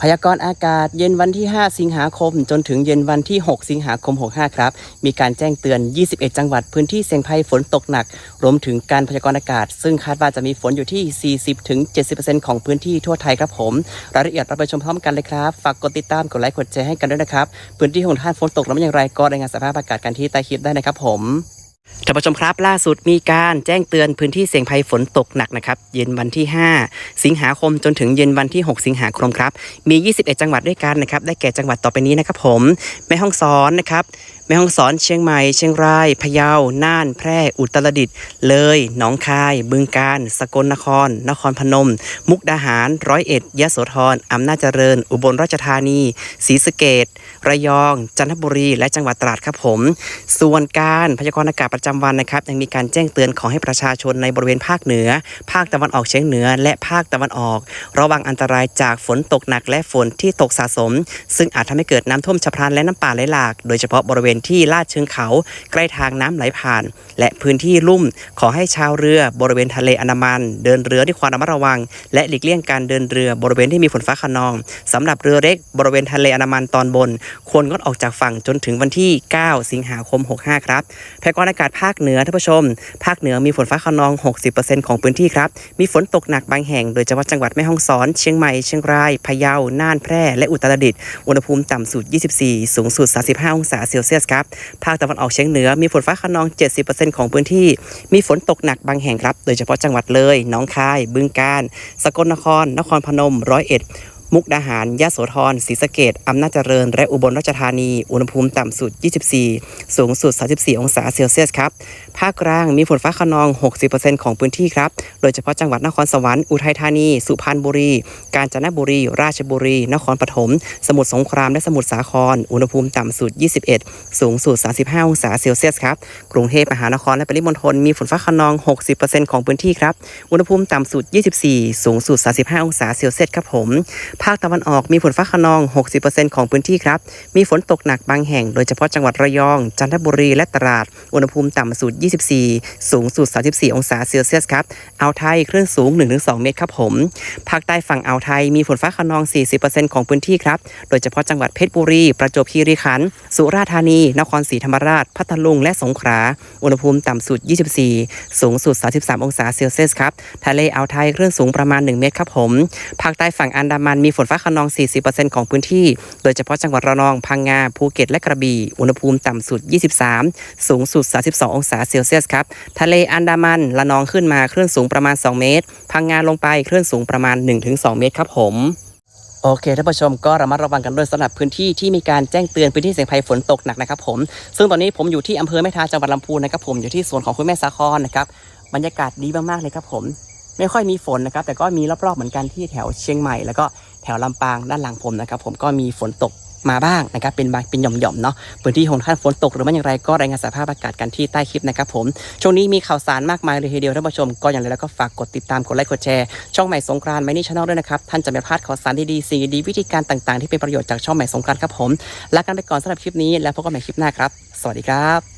พยากรณ์อากาศเย็นวันที่ 5 สิงหาคม จนถึงเย็นวันที่ 6 สิงหาคม 65 ครับ มีการแจ้งเตือน 21 จังหวัดพื้นที่เสี่ยงภัยฝนตกหนัก รวมถึงการพยากรณ์อากาศ ซึ่งคาดว่าจะมีฝนอยู่ที่ 40-70%ของพื้นที่ทั่วไทยครับผม รายละเอียดเราไปชมพร้อมกันเลยครับ ฝากกดติดตามกดไลค์กดแชร์ให้กันด้วยนะครับ พื้นที่ของท่านฝนตกแล้วเป็นอย่างไรก็รายงานสภาพอากาศกันที่ใต้คลิปได้นะครับผม ท่านผู้ชมครับล่าสุดมีการแจ้งเตือนพื้นที่เสี่ยงภัยฝนตกหนักนะครับเย็นวันที่ 5 สิงหาคมจนถึงเย็นวันที่ 6 สิงหาคมครับมี 21 จังหวัดด้วยกันนะครับได้แก่จังหวัดต่อไปนี้นะครับผมแม่ฮ่องสอนนะครับ แม่ฮ่องสอนเชียงใหม่ เชียงราย พะเยา น่าน แพร่ อุตรดิตถ์ เลย หนองคาย บึงกาฬ สกลนคร นครพนม มุกดาหาร ร้อยเอ็ด ยะโสธร อำนาจเจริญ อุบลราชธานี ศรีสะเกดระยอง จันทบุรี และจังหวัดตราดครับผม ส่วนการพยากรณ์อากาศประจำวันนะครับ ยังมีการแจ้งเตือนขอให้ประชาชนในบริเวณภาคเหนือ ภาคตะวันออกเฉียงเหนือ และภาคตะวันออก ระวังอันตรายจากฝนตกหนักและฝนที่ตกสะสม ซึ่งอาจทำให้เกิดน้ำท่วมฉับพลันและน้ำป่าไหลหลาก โดยเฉพาะบริเวณที่ลาดเชิงเขา ใกล้ทางน้ำไหลผ่าน และพื้นที่ลุ่มขอให้ชาวเรือบริเวณทะเลอันดามัน เดินเรือด้วยความระมัดระวัง และหลีกเลี่ยงการเดินเรือบริเวณที่มีฝนฟ้าขนองสำหรับเรือเล็กบริเวณทะเลอันดามันตอนบน ควรงดออกจากฝั่งจนถึงวันที่ 9 สิงหาคม 65 ครับพยากรณ์อากาศภาคเหนือท่านผู้ชม ภาคเหนือมีฝนฟ้าขนอง 60%ของพื้นที่ครับมีฝนตกหนักบางแห่งโดยเฉพาะจังหวัดแม่ฮ่องสอน เชียงใหม่เชียงรายพะเยาน่านแพร่และอุตรดิตถ์อุณหภูมิต่ำสุด 24 สูงสุด 35 องศาเซลเซียสครับ ภาคตะวันออกเฉียงเหนือมีฝนฟ้าขนอง 70%ของพื้นที่ มีฝนตกหนักบางแห่งครับ โดยเฉพาะจังหวัดเลย หนองคาย บึงกาฬ สกลนคร นครพนม ร้อยเอ็ด มุกดาหาร ยะโสธร ศรีสะเกดอำนาจเจริญ และอุบลราชธานี อุณหภูมิต่ำสุด 24 สูงสุด 34 องศาเซลเซียสครับ ภาคกลางมีฝนฟ้าขนอง 60%ของพื้นที่ครับ โดยเฉพาะจังหวัดนครสวรรค์ อุทัยธานี สุพรรณบุรี กาญจนบุรี ราชบุรี นครปฐม สมุทรสงคราม และสมุทรสาคร อุณหภูมิต่ำสุด 21 สูงสุด 35 องศาเซลเซียสครับ กรุงเทพมหานครและปริมณฑลมีฝนฟ้าขนอง 60%ของพื้นที่ครับ อุณหภูมิต่ำสุด 24 สูงสุด 35 องศาเซลเซียสครับผม ภาคตะวันออกมีฝนฟ้าขนอง 60%ของพื้นที่ครับ มีฝนตกหนักบางแห่ง โดยเฉพาะจังหวัดระยอง จันทบุรี และตราด อุณหภูมิต่ำสุด24 สูงสุด 34 องศาเซลเซียสครับอ่าวไทยคลื่นสูง 1-2 เมตรครับผม ภาคใต้ฝั่งอ่าวไทยมีฝนฟ้าขนอง 40%ของพื้นที่ครับ โดยเฉพาะจังหวัดเพชรบุรี ประจวบคีรีขันธ์ สุราษฎร์ธานี นครศรีธรรมราช พัทลุง และสงขลา อุณหภูมิต่ำสุด 24 สูงสุด 33 องศาเซลเซียสครับ ทะเลอ่าวไทยคลื่นสูงประมาณ 1 เมตรครับผม ภาคใต้ฝั่งอันดามันมีฝนฟ้าขนอง 40%ของพื้นที่ โดยเฉพาะจังหวัดระนอง พังงา ภูเก็ต และกระบี่ อุณหภูมิต่ำสุด 23 สูงสุด 32 องศาเซลเซียสครับ ทะเลอันดามันระนองขึ้นมาคลื่นสูงประมาณ 2 เมตร พังงานลงไปคลื่นสูงประมาณ 1-2 เมตรครับผมโอเคท่านผู้ชมก็ระมัดระวังกันด้วยสำหรับพื้นที่ที่มีการแจ้งเตือนพื้นที่เสี่ยงภัยฝนตกหนักนะครับผมซึ่งตอนนี้ผมอยู่ที่อำเภอแม่ทาจังหวัดลำพูนนะครับผมอยู่ที่สวนของคุณแม่สาครนะครับบรรยากาศดีมากๆเลยครับผม ไม่ค่อยมีฝนนะครับแต่ก็มีรอบๆเหมือนกันที่แถวเชียงใหม่แล้วก็ แถวลำปางด้านหลังผมนะครับผมก็มีฝนตกมาบ้างนะครับเป็นบางเป็นหย่อมๆเนาะพื้นที่ของท่านฝนตกหรือไม่อย่างไรก็รายงานสภาพอากาศกันที่ใต้คลิปนะครับผมช่วงนี้มีข่าวสารมากมายเลยทีเดียวท่านผู้ชมก็อย่างไรแล้วก็ฝากกดติดตามกดไลค์กดแชร์ช่องใหม่สงกรานต์ไมนี่ชาแนลด้วยนะครับท่านจะไม่พลาดข่าวสารดีๆสิ่งดีๆวิธีการต่างๆ ที่เป็นประโยชน์จากช่องใหม่สงกรานต์ครับผมลากันไปก่อนสำหรับคลิปนี้แล้วพบกันใหม่คลิปหน้าครับ สวัสดีครับ